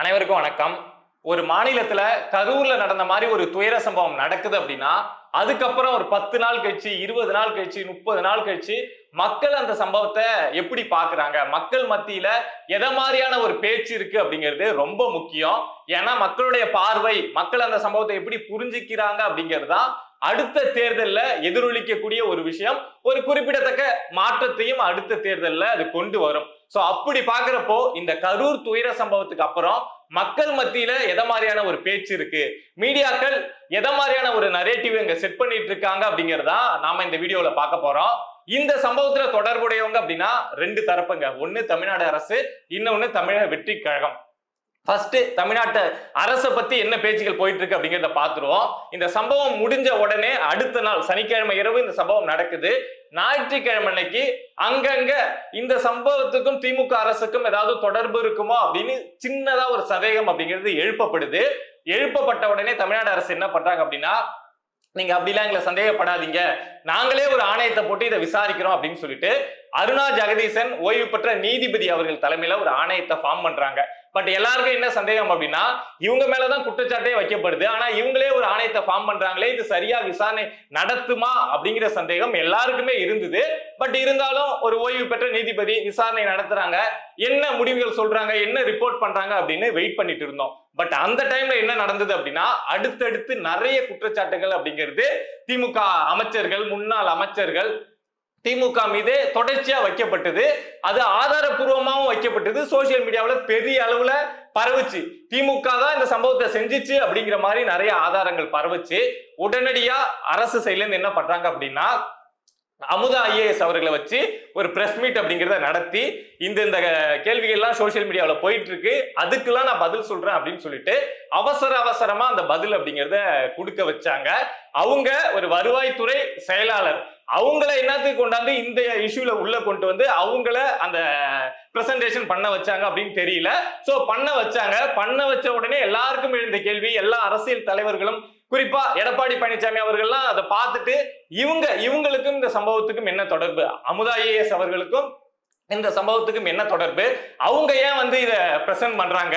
அனைவருக்கும் வணக்கம். ஒரு மாநிலத்துல கரூர்ல நடந்த மாதிரி ஒரு துயர சம்பவம் நடக்குது அப்படின்னா அதுக்கப்புறம் ஒரு பத்து நாள் கழிச்சு இருபது நாள் கழிச்சு முப்பது நாள் கழிச்சு மக்கள் அந்த சம்பவத்தை எப்படி பாக்குறாங்க? மக்கள் மத்தியில எதை மாதிரியான ஒரு பேச்சு இருக்கு அப்படிங்கிறது ரொம்ப முக்கியம். ஏன்னா மக்களுடைய பார்வை மக்கள் அந்த சம்பவத்தை எப்படி புரிஞ்சுக்கிறாங்க அப்படிங்கிறது தான் அடுத்த தேர்தலில் எதிரொலிக்கக்கூடிய ஒரு விஷயம். ஒரு குறிப்பிடத்தக்க மாற்றத்தையும் அடுத்த தேர்தலில் அது கொண்டு வரும். சோ அப்படி பாக்குறப்போ இந்த கரூர் துயர சம்பவத்துக்கு அப்புறம் மக்கள் மத்தியில எதை மாதிரியான ஒரு பேச்சு இருக்கு? மீடியாக்கள் எதை மாதிரியான ஒரு நரேட்டிவ் இங்க செட் பண்ணிட்டு இருக்காங்க அப்படிங்கறதா நாம இந்த வீடியோல பார்க்க போறோம். இந்த சம்பவத்துல தொடர்புடையவங்க அப்படின்னா ரெண்டு தரப்புங்க. ஒன்னு தமிழ்நாடு அரசு இன்னொன்னு தமிழக வெற்றி கழகம் ஃபர்ஸ்ட் தமிழ்நாட்டு அரசை பத்தி என்ன பேச்சுகள் போயிட்டு இருக்கு அப்படிங்கிறத பார்த்துருவோம். இந்த சம்பவம் முடிஞ்ச உடனே அடுத்த நாள் சனிக்கிழமை இரவு இந்த சம்பவம் நடக்குது. ஞாயிற்றுக்கிழமை அன்னைக்கு அங்கங்க இந்த சம்பவத்துக்கும் திமுக அரசுக்கும் ஏதாவது தொடர்பு இருக்குமோ அப்படின்னு சின்னதா ஒரு சந்தேகம் அப்படிங்கிறது எழுப்பப்படுது. எழுப்பப்பட்ட உடனே தமிழ்நாடு அரசு என்ன பண்றாங்க அப்படின்னா நீங்க அப்படிலாம் எங்களை சந்தேகப்படாதீங்க. நாங்களே ஒரு ஆணையத்தை போட்டு இதை விசாரிக்கிறோம் அப்படின்னு சொல்லிட்டு அருணா ஜெகதீசன் ஓய்வு பெற்ற நீதிபதி அவர்கள் தலைமையில ஒரு ஆணையத்தை ஃபார்ம் பண்றாங்க. பட் எல்லாருக்கும் என்ன சந்தேகம் அப்படின்னா இவங்க மேலதான் குற்றச்சாட்டே வைக்கப்படுது. ஆனா இவங்களே ஒரு ஆணையத்தை ஃபார்ம் பண்றாங்களே இது சரியா விசாரணை நடத்துமா அப்படிங்கிற சந்தேகம் எல்லாருக்குமே இருந்தது. பட் இருந்தாலும் ஒரு ஓய்வு பெற்ற நீதிபதி விசாரணை நடத்துறாங்க. என்ன முடிவுகள் சொல்றாங்க என்ன ரிப்போர்ட் பண்றாங்க அப்படின்னு வெயிட் பண்ணிட்டு இருந்தோம். பட் அந்த டைம்ல என்ன நடந்தது அப்படின்னா அடுத்தடுத்து நிறைய குற்றச்சாட்டுகள் அப்படிங்கிறது திமுக அமைச்சர்கள் முன்னாள் அமைச்சர்கள் திமுக மீது தொடர்ச்சியா வைக்கப்பட்டது. அது ஆதாரபூர்வமாகவும் வைக்கப்பட்டது. சோசியல் மீடியாவில் பெரிய அளவுல பரவுச்சு. திமுக தான் இந்த சம்பவத்தை செஞ்சிச்சு அப்படிங்கிற மாதிரி நிறைய ஆதாரங்கள் பரவுச்சு. உடனடியா அரசு சைட்ல என்ன பண்றாங்க அப்படின்னா அமுதா ஐஏஎஸ் அவர்களை வச்சு ஒரு பிரஸ் மீட் அப்படிங்கிறத நடத்தி இந்த இந்த கேள்விகள்லாம் சோசியல் மீடியாவில் போயிட்டு இருக்கு அதுக்கெல்லாம் நான் பதில் சொல்றேன் அப்படின்னு சொல்லிட்டு அவசர அவசரமா அந்த பதில் அப்படிங்கிறத கொடுக்க வச்சாங்க. அவங்க ஒரு வருவாய்த்துறை செயலாளர். அவங்கள என்னத்துக்கு கொண்டாந்து இந்த இஷ்யூல உள்ள கொண்டு வந்து அவங்கள அந்த பிரசன்டேஷன் பண்ண வச்சாங்க அப்படின்னு தெரியல. சோ பண்ண வச்சாங்க. பண்ண வச்ச உடனே எல்லாருக்கும் எழுந்த கேள்வி எல்லா அரசியல் தலைவர்களும் குறிப்பா எடப்பாடி பழனிசாமி அவர்கள்லாம் அதை பார்த்துட்டு இவங்க இவங்களுக்கும் இந்த சம்பவத்துக்கும் என்ன தொடர்பு? அமுதா ஐஏஎஸ் அவர்களுக்கும் இந்த சம்பவத்துக்கும் என்ன தொடர்பு? அவங்க ஏன் வந்து இதை பிரசன்ட் பண்றாங்க?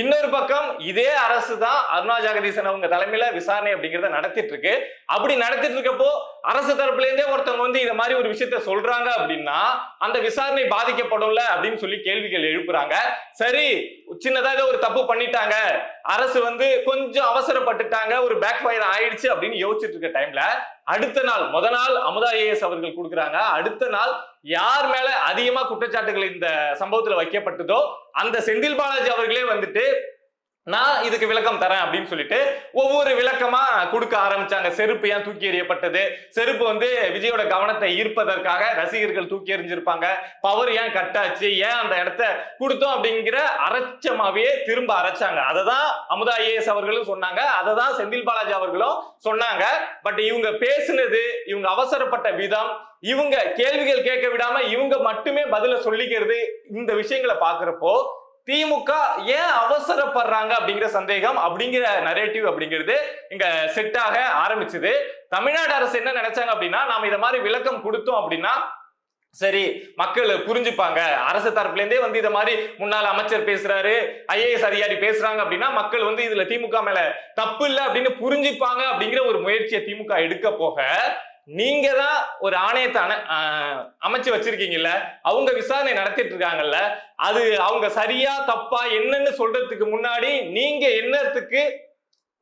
இன்னொரு பக்கம் இதே அரசு தான் அருணா ஜெகதீசன் அவங்க தலைமையில விசாரணை அப்படிங்கிறத நடத்திட்டு இருக்கு. அப்படி நடத்திட்டு இருக்கப்போ அரசு தரப்புல இருந்தே ஒருத்தவங்க வந்து இந்த மாதிரி ஒரு விஷயத்த சொல்றாங்க அப்படின்னா அந்த விசாரணை பாதிக்கப்படும்ல அப்படின்னு சொல்லி கேள்விகள் எழுப்புறாங்க. சரி சின்னதாக ஒரு தப்பு பண்ணிட்டாங்க. அரசு வந்து கொஞ்சம் அவசரப்பட்டுட்டாங்க. ஒரு பேக் ஃபயர் ஆயிடுச்சு அப்படின்னு யோசிச்சுட்டு இருக்க டைம்ல அடுத்த நாள் முத நாள் அமுதா ஏஎஸ் அவர்கள் கொடுக்குறாங்க. அடுத்த நாள் யார் மேல அதிகமா குற்றச்சாட்டுகள் இந்த சம்பவத்துல வைக்கப்பட்டதோ அந்த செந்தில் பாலாஜி அவர்களே வந்துட்டு நான் இதுக்கு விளக்கம் தரேன் அப்படின்னு சொல்லிட்டு ஒவ்வொரு விளக்கமா கொடுக்க ஆரம்பிச்சாங்க. செருப்பு ஏன் தூக்கி எறியப்பட்டது? செருப்பு வந்து விஜயோட கவனத்தை ஈர்ப்பதற்காக ரசிகர்கள் தூக்கி எறிஞ்சிருப்பாங்க. பவர் ஏன் கட்டாச்சு ஏன் அந்த இடத்த கொடுத்தோம் அப்படிங்கிற அரைச்சமாவே திரும்ப அரைச்சாங்க. அதை தான் அமுதா ஐஏஎஸ் அவர்களும் சொன்னாங்க. அதை தான் செந்தில் பாலாஜி அவர்களும் சொன்னாங்க. பட் இவங்க பேசுனது இவங்க அவசரப்பட்ட விதம் இவங்க கேள்விகள் கேட்க விடாம இவங்க மட்டுமே பதில சொல்லிக்கிறது இந்த விஷயங்களை பாக்குறப்போ திமுக ஏன் அவசரப்படுறாங்க அப்படிங்கிற சந்தேகம் அப்படிங்கிற நரேட்டிவ் அப்படிங்கிறது இங்க செட் ஆக ஆரம்பிச்சது. தமிழ்நாடு அரசு என்ன நினைச்சாங்க அப்படின்னா நாம இதை மாதிரி விளக்கம் கொடுத்தோம் அப்படின்னா சரி மக்கள் புரிஞ்சுப்பாங்க. அரசு தரப்புல இருந்தே வந்து இதை மாதிரி முன்னாள் அமைச்சர் பேசுறாரு ஐஏஎஸ் அதிகாரி பேசுறாங்க அப்படின்னா மக்கள் வந்து இதுல திமுக மேல தப்பு இல்லை அப்படின்னு புரிஞ்சுப்பாங்க அப்படிங்கிற ஒரு முயற்சியை திமுக எடுக்க போக நீங்க தான் ஒரு ஆணையத்தை அமைச்சு வச்சிருக்கீங்கல்ல? அவங்க விசாரணை நடத்திட்டு இருக்காங்கல்ல அது அவங்க சரியா தப்பா என்னன்னு சொல்றதுக்கு முன்னாடி நீங்க என்னத்துக்கு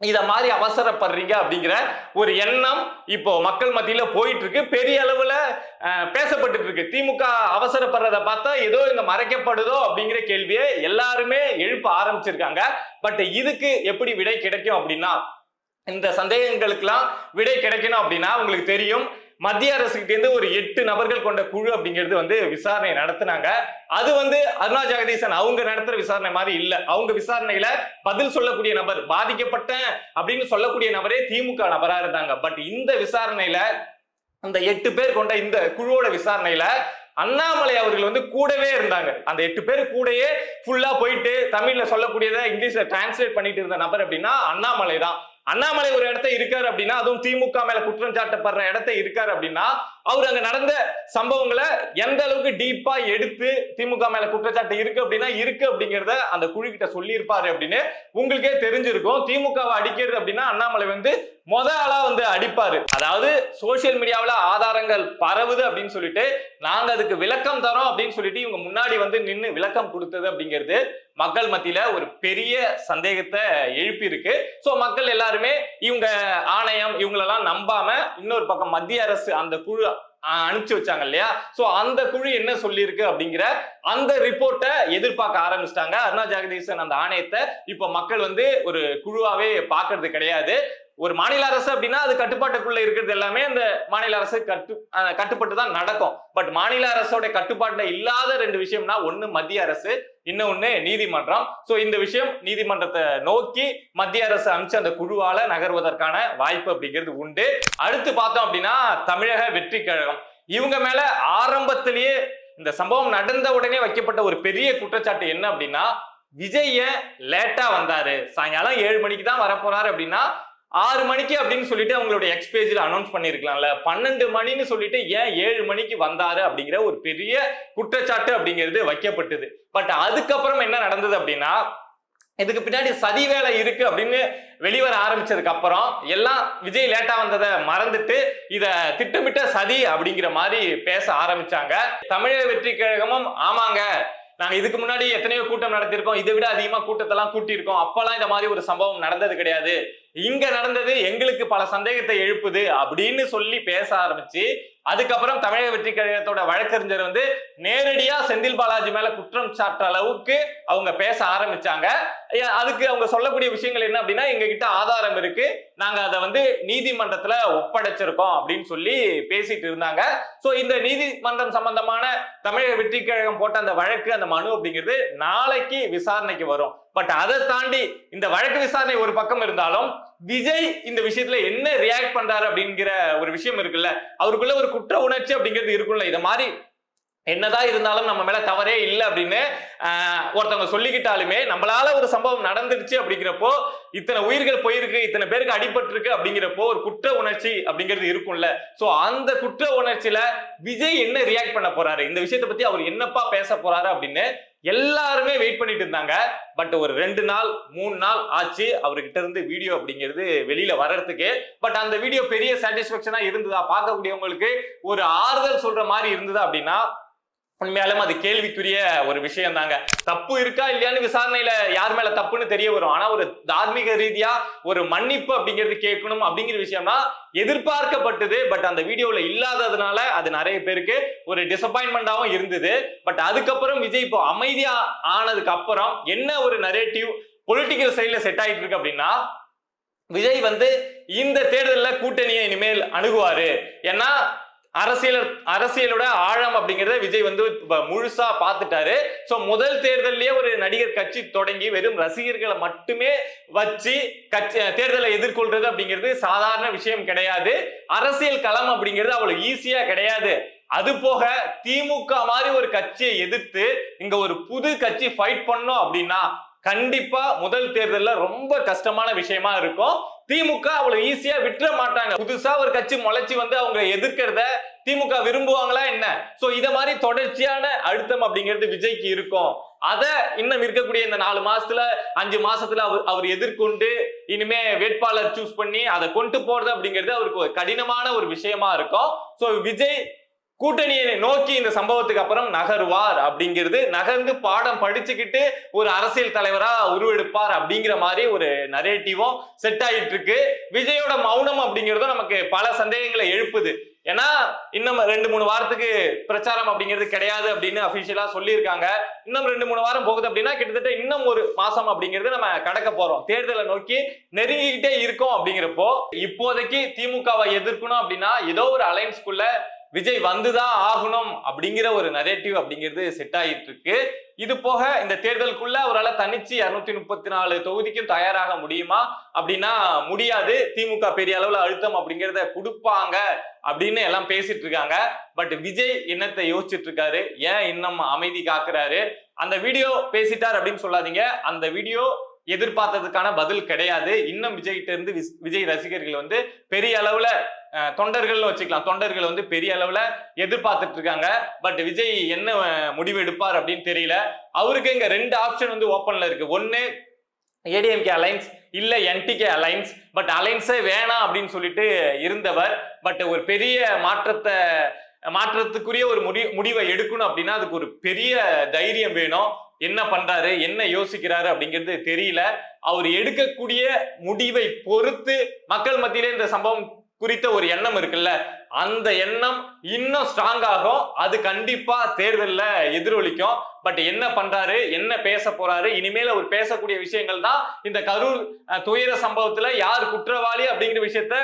இத மாதிரி அவசரப்படுறீங்க அப்படிங்கிற ஒரு எண்ணம் இப்போ மக்கள் மத்தியில போயிட்டு இருக்கு பெரிய அளவுல பேசப்பட்டு இருக்கு திமுக அவசரப்படுறத பார்த்தா ஏதோ இங்க மறைக்கப்படுதோ அப்படிங்கிற கேள்வியை எல்லாருமே எழுப்ப ஆரம்பிச்சிருக்காங்க. பட் இதுக்கு எப்படி விடை கிடைக்கும் அப்படின்னா இந்த சந்தேகங்களுக்கெல்லாம் விடை கிடைக்கணும் அப்படின்னா உங்களுக்கு தெரியும். மத்திய அரசுகிட்டேருந்து ஒரு எட்டு நபர்கள் கொண்ட குழு அப்படிங்கிறது வந்து விசாரணை நடத்துனாங்க. அது வந்து அருணா ஜெகதீசன் அவங்க நடத்துற விசாரணை மாதிரி இல்ல. அவங்க விசாரணையில பதில் சொல்லக்கூடிய நபர் பாதிக்கப்பட்டேன் அப்படின்னு சொல்லக்கூடிய நபரே திமுக நபரா இருந்தாங்க. பட் இந்த விசாரணையில அந்த எட்டு பேர் கொண்ட இந்த குழுவோட விசாரணையில அண்ணாமலை அவர்கள் வந்து கூடவே இருந்தாங்க. அந்த எட்டு பேர் கூடயே ஃபுல்லா போயிட்டு தமிழ்ல சொல்லக்கூடியதை இங்கிலீஷ்ல டிரான்ஸ்லேட் பண்ணிட்டு இருந்த நபர் அப்படின்னா அண்ணாமலை தான். அண்ணாமலை ஒரு இடத்த இருக்காரு அப்படின்னா அதுவும் திமுக மேல குற்றம் சாட்டப்படுற இடத்த இருக்காரு அப்படின்னா அவர் அங்க நடந்த சம்பவங்களை எந்த அளவுக்கு டீப்பா எடுத்து திமுக மேல குற்றச்சாட்டு இருக்கு அப்படின்னா இருக்கு அப்படிங்கிறத அந்த குழு கிட்ட சொல்லியிருப்பாரு அப்படின்னு உங்களுக்கே தெரிஞ்சிருக்கும். திமுகவை அடிக்கிறது அப்படின்னா அண்ணாமலை வந்து மொத ஆளா வந்து அடிப்பாரு. அதாவது சோசியல் மீடியாவில் ஆதாரங்கள் பரவுது அப்படின்னு சொல்லிட்டு நாங்க அதுக்கு விளக்கம் தரோம் அப்படின்னு சொல்லிட்டு இவங்க முன்னாடி வந்து நின்று விளக்கம் கொடுத்தது அப்படிங்கிறது மக்கள் மத்தியில ஒரு பெரிய சந்தேகத்தை எழுப்பி இருக்கு ஸோ மக்கள் எல்லாருமே இவங்க ஆணையம் இவங்களெல்லாம் நம்பாம இன்னொரு பக்கம் மத்திய அரசு அந்த குழு அனுப்பிச்சு வச்சாங்க இல்லையா? சோ அந்த குழு என்ன சொல்லியிருக்கு அப்படிங்கிற அந்த ரிப்போர்ட்டை எதிர்பார்க்க ஆரம்பிச்சிட்டாங்க. அருணா ஜெகதீசன் அந்த ஆணையத்தை இப்ப மக்கள் வந்து ஒரு குழுவாவே பார்க்கறது கிடையாது. ஒரு மாநில அரசு அப்படின்னா அது கட்டுப்பாட்டுக்குள்ள இருக்கிறது எல்லாமே அந்த மாநில அரசு கட்டு கட்டுப்பட்டு தான் நடக்கும். பட் மாநில அரசோட கட்டுப்பாட்டுல இல்லாத ரெண்டு விஷயம்னா ஒண்ணு மத்திய அரசு இன்னொன்னு நீதிமன்றம். ஸோ இந்த விஷயம் நீதிமன்றத்தை நோக்கி மத்திய அரசு அமைச்ச அந்த குழுவால நகர்வதற்கான வாய்ப்பு அப்படிங்கிறது உண்டு. அடுத்து பார்த்தோம் அப்படின்னா தமிழக வெற்றி கழகம். இவங்க மேல ஆரம்பத்திலேயே இந்த சம்பவம் நடந்த உடனே வைக்கப்பட்ட ஒரு பெரிய குற்றச்சாட்டு என்ன அப்படின்னா விஜய லேட்டா வந்தாரு. சாயங்காலம் ஏழு மணிக்கு தான் வரப்போறாரு அப்படின்னா ஆறு மணிக்கு அப்படின்னு சொல்லிட்டு அவங்களுடைய எக்ஸ் பேஜில் அனௌன்ஸ் பண்ணியிருக்கலாம்ல. பன்னெண்டு மணின்னு சொல்லிட்டு ஏன் ஏழு மணிக்கு வந்தாரு அப்படிங்கிற ஒரு பெரிய குற்றச்சாட்டு அப்படிங்கிறது வைக்கப்பட்டது. பட் அதுக்கப்புறம் என்ன நடந்தது அப்படின்னா இதுக்கு பின்னாடி சதி வேலை இருக்கு அப்படின்னு வெளிவர ஆரம்பிச்சதுக்கு அப்புறம் எல்லாம் விஜய் லேட்டா வந்ததை மறந்துட்டு இத திட்டமிட்ட சதி அப்படிங்கிற மாதிரி பேச ஆரம்பிச்சாங்க. தமிழக வெற்றி கழகமும் ஆமாங்க நாங்க இதுக்கு முன்னாடி எத்தனையோ கூட்டம் நடத்திருக்கோம் இதை விட அதிகமா கூட்டத்தெல்லாம் கூட்டியிருக்கோம். அப்பெல்லாம் இந்த மாதிரி ஒரு சம்பவம் நடந்தது கிடையாது. இங்க நடந்தது எங்களுக்கு பல சந்தேகத்தை எழுப்புது அப்படின்னு சொல்லி பேச ஆரம்பிச்சு அதுக்கப்புறம் தமிழக வெற்றி கழகத்தோட வழக்கறிஞர் வந்து நேரடியா செந்தில் பாலாஜி மேல குற்றம் சாட்டுற அளவுக்கு அவங்க பேச ஆரம்பிச்சாங்க. அதுக்கு அவங்க சொல்லக்கூடிய விஷயங்கள் என்ன அப்படின்னா எங்க கிட்ட ஆதாரம் இருக்கு. நாங்க அதை வந்து நீதிமன்றத்துல ஒப்படைச்சிருக்கோம் அப்படின்னு சொல்லி பேசிட்டு இருந்தாங்க. சோ இந்த நீதிமன்றம் சம்பந்தமான தமிழக வெற்றி கழகம் போட்ட அந்த வழக்கு அந்த மனு அப்படிங்கிறது நாளைக்கு விசாரணைக்கு வரும். பட் அதை தாண்டி இந்த வழக்கு விசாரணை ஒரு பக்கம் இருந்தாலும் விஜய் இந்த விஷயத்துல என்ன ரியாக்ட் பண்றாரு அப்படிங்கிற ஒரு விஷயம் இருக்குல்ல அவருக்குள்ள ஒரு குற்ற உணர்ச்சி அப்படிங்கிறது இருக்குல்ல இதை மாதிரி என்னதான் இருந்தாலும் நம்ம மேல தவறே இல்லை அப்படின்னு ஒருத்தவங்க சொல்லிக்கிட்டாலுமே நம்மளால ஒரு சம்பவம் நடந்துருச்சு அப்படிங்கிறப்போ இத்தனை உயிர்கள் போயிருக்கு இத்தனை பேருக்கு அடிபட்டிருக்கு அப்படிங்கிறப்போ ஒரு குற்ற உணர்ச்சி அப்படிங்கிறது இருக்கும்ல. சோ அந்த குற்ற உணர்ச்சியில விஜய் என்ன ரியாக்ட் பண்ண போறாரு? இந்த விஷயத்தை பத்தி அவர் என்னப்பா பேச போறாரு அப்படின்னு எல்லாருமே வெயிட் பண்ணிட்டு இருந்தாங்க. பட் ஒரு ரெண்டு நாள் மூணு நாள் ஆச்சு. அவர்கிட்ட இருந்து வீடியோ அப்படிங்கிறது வெளியில வர்றதுக்கு. பட் அந்த வீடியோ பெரிய சாட்டிஸ்பேக்ஷனா இருந்ததா பார்க்கக்கூடியவங்களுக்கு ஒரு ஆறுதல் சொல்ற மாதிரி இருந்ததா அப்படின்னா உண்மையாலும் அது கேள்விக்குரிய ஒரு விஷயம் தாங்க தப்பு இருக்கா இல்லையான்னு விசாரணையில யார் மேல தப்புன்னு தெரிய வரும். ஆனா ஒரு தார்மீக ரீதியா ஒரு மன்னிப்பு அப்படிங்கிறது கேட்கணும் அப்படிங்கிற விஷயம்னா எதிர்பார்க்கப்பட்டது. பட் அந்த வீடியோல இல்லாததுனால அது நிறைய பேருக்கு ஒரு டிசப்பாயின்மெண்டாவும் இருந்தது. பட் அதுக்கப்புறம் விஜய் இப்போ அமைதியா ஆனதுக்கு அப்புறம் என்ன ஒரு நரேட்டிவ் பொலிட்டிக்கல் சைட்ல செட் ஆயிட்டு இருக்கு அப்படின்னா விஜய் வந்து இந்த தேர்தலில் கூட்டணியை இனிமேல் அணுகுவாரு. ஏன்னா அரசியல் அரசியலோட ஆழம் அப்படிங்கிறத விஜய் வந்து முழுசா பார்த்துட்டாரு. ஸோ முதல் தேர்தலிலேயே ஒரு நடிகர் கட்சி தொடங்கி வெறும் ரசிகர்களை மட்டுமே வச்சு கட்சி தேர்தலை எதிர்கொள்றது அப்படிங்கிறது சாதாரண விஷயம் கிடையாது. அரசியல் களம் அப்படிங்கிறது அவ்வளவு ஈஸியா கிடையாது. அது போக திமுக மாதிரி ஒரு கட்சியை எதிர்த்து இங்க ஒரு புது கட்சி ஃபைட் பண்ணோம் அப்படின்னா கண்டிப்பா முதல் தேர்தலில் ரொம்ப கஷ்டமான விஷயமா இருக்கும். திமுக அவ்வளவு ஈஸியா விட்டுற மாட்டாங்க. புதுசா ஒரு கட்சி முளைச்சி வந்து அவங்க எதிர்க்கிறத திமுக விரும்புவாங்களா என்ன? சோ இத மாதிரி தொடர்ச்சியான அழுத்தம் அப்படிங்கிறது விஜய்க்கு இருக்கும். அத இன்னும் இருக்கக்கூடிய இந்த நாலு மாசத்துல அஞ்சு மாசத்துல அவர் அவர் எதிர்கொண்டு இனிமே வேட்பாளர் சூஸ் பண்ணி அதை கொண்டு போறது அப்படிங்கிறது அவருக்கு ஒரு கடினமான ஒரு விஷயமா இருக்கும். சோ விஜய் கூட்டணியை நோக்கி இந்த சம்பவத்துக்கு அப்புறம் நகருவார் அப்படிங்கிறது நகர்ந்து பாடம் படிச்சுக்கிட்டு ஒரு அரசியல் தலைவரா உருவெடுப்பார் அப்படிங்கிற மாதிரி ஒரு நரேட்டிவும் செட் ஆயிட்டு இருக்கு விஜயோட மௌனம் அப்படிங்கிறதும் நமக்கு பல சந்தேகங்களை எழுப்புது. ஏன்னா இன்னும் ரெண்டு மூணு வாரத்துக்கு பிரச்சாரம் அப்படிங்கிறது கிடையாது அப்படின்னு அபிஷியலா சொல்லியிருக்காங்க. இன்னும் ரெண்டு மூணு வாரம் போகுது அப்படின்னா கிட்டத்தட்ட இன்னும் ஒரு மாசம் அப்படிங்கிறது நம்ம கடக்க போறோம். தேர்தலை நோக்கி நெருங்கிக்கிட்டே இருக்கோம் அப்படிங்கிறப்போ இப்போதைக்கு திமுகவை எதிர்க்கணும் அப்படின்னா ஏதோ ஒரு அலைன்ஸ்குள்ள விஜய் வந்துதான் ஆகணும் அப்படிங்கிற ஒரு நரேட்டிவ் அப்படிங்கிறது செட் ஆகிட்டு இருக்கு இது போக இந்த தேர்தலுக்குள்ள அவரால் தனிச்சு இரநூத்தி முப்பத்தி நாலு தொகுதிக்கும் தயாராக முடியுமா? அப்படின்னா முடியாது. திமுக பெரிய அளவுல அழுத்தம் அப்படிங்கிறத கொடுப்பாங்க அப்படின்னு எல்லாம் பேசிட்டு இருக்காங்க. பட் விஜய் என்னத்தை யோசிச்சுட்டு இருக்காரு? ஏன் இன்னும் அமைதி காக்குறாரு? அந்த வீடியோ பேசிட்டார் அப்படின்னு சொல்லாதீங்க. அந்த வீடியோ எதிர்பார்த்ததுக்கான பதில் கிடையாது. இன்னும் விஜய்கிட்ட இருந்து விஸ்- விஜய் ரசிகர்கள் வந்து பெரிய அளவுல தொண்டர்கள்னு வச்சுக்கலாம். தொண்டர்கள் வந்து பெரிய அளவுல எதிர்பார்த்துட்டு இருக்காங்க. பட் விஜய் என்ன முடிவு எடுப்பார் அப்படின்னு தெரியல. அவருக்கு இங்க ரெண்டு ஆப்ஷன் வந்து ஓப்பன்ல இருக்கு. ஒன்னு ஏடிஎம்கே அலைன்ஸ் இல்ல என்டிகே அலைன்ஸ். பட் அலைன்ஸே வேணாம் அப்படின்னு சொல்லிட்டு இருந்தவர். பட் ஒரு பெரிய மாற்றத்தை மாற்றத்துக்குரிய ஒரு முடி முடிவை எடுக்கணும் அப்படின்னா அதுக்கு ஒரு பெரிய தைரியம் வேணும். என்ன பண்றாரு என்ன யோசிக்கிறாரு அப்படிங்கிறது தெரியல. அவர் எடுக்கக்கூடிய முடிவை பொறுத்து மக்கள் மத்தியிலே இந்த சம்பவம் குறித்த ஒரு எண்ணம் இருக்குல்ல. அந்த எண்ணம் இன்னும் ஸ்ட்ராங் ஆகும். அது கண்டிப்பா தேர்தலில் எதிரொலிக்கும். பட் என்ன பண்றாரு என்ன பேச போறாரு இனிமேல் அவர் பேசக்கூடிய விஷயங்கள் தான் இந்த கரூர் துயர சம்பவத்துல யார் குற்றவாளி அப்படிங்கிற விஷயத்த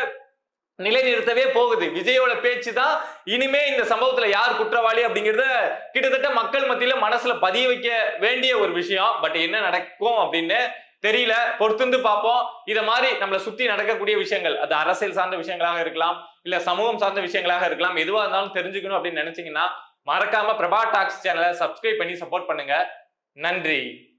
நிலைநிறுத்தவே போகுது. விஜயோட பேச்சு தான் இனிமே இந்த சம்பவத்துல யார் குற்றவாளி அப்படிங்கிறத கிட்டத்தட்ட மக்கள் மத்தியில மனசுல பதிய வைக்க வேண்டிய ஒரு விஷயம். பட் என்ன நடக்கும் அப்படின்னு தெரியல. பொறுத்திருந்து பார்ப்போம். இதை மாதிரி நம்மளை சுத்தி நடக்கக்கூடிய விஷயங்கள் அது அரசியல் சார்ந்த விஷயங்களாக இருக்கலாம் இல்ல சமூகம் சார்ந்த விஷயங்களாக இருக்கலாம் எதுவா இருந்தாலும் தெரிஞ்சுக்கணும் அப்படின்னு நினைச்சீங்கன்னா மறக்காம பிரபா டாக்ஸ் சேனலை சப்ஸ்கிரைப் பண்ணி சப்போர்ட் பண்ணுங்க. நன்றி.